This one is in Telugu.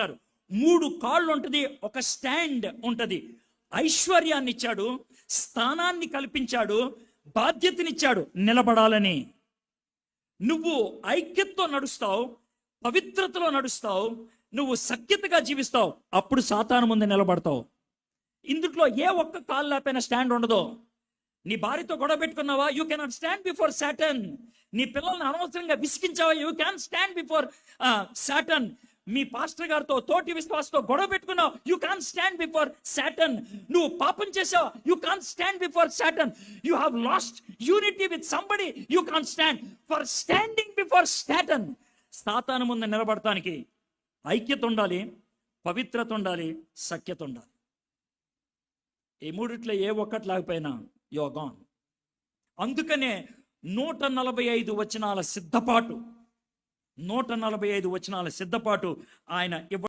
అంటారు. మూడు కాళ్ళు ఉంటుంది ఒక స్టాండ్ ఉంటుంది. ఐశ్వర్యాన్ని ఇచ్చాడు స్థానాన్ని కల్పించాడు బాధ్యతనిచ్చాడు నిలబడాలని. నువ్వు ఐక్యతతో నడుస్తావు పవిత్రతలో నడుస్తావు నువ్వు సఖ్యతగా జీవిస్తావు అప్పుడు సాతాను ముందు నిలబడతావు. ఇందులో ఏ ఒక్క కాలు లేకపోయినా స్టాండ్ ఉండదు. నీ భార్యతో గొడవ పెట్టుకున్నావా? You cannot stand before Satan నీ పిల్లల్ని అనవసరంగా విసిగించావా? You can stand before Satan me pastor గారితో తోటి విశ్వాసతో గొడవ పెట్టుకున్నావు. You can stand before Satan నువ్వు పాపం చేసావు. You can stand before Satan you have lost unity with somebody you can stand for standing before Satan సాతాను ముందు నిలబడటానికి ఐక్యత ఉండాలి పవిత్రత ఉండాలి సఖ్యత ఉండాలి. ఈ మూడిట్లో ఏ ఒక్కటి లేకపోయినా యోగాన్ అందుకనే నూట నలభై ఐదు వచనాల సిద్ధపాటు నూట నలభై ఐదు వచనాల సిద్ధపాటు ఆయన ఇవ్వ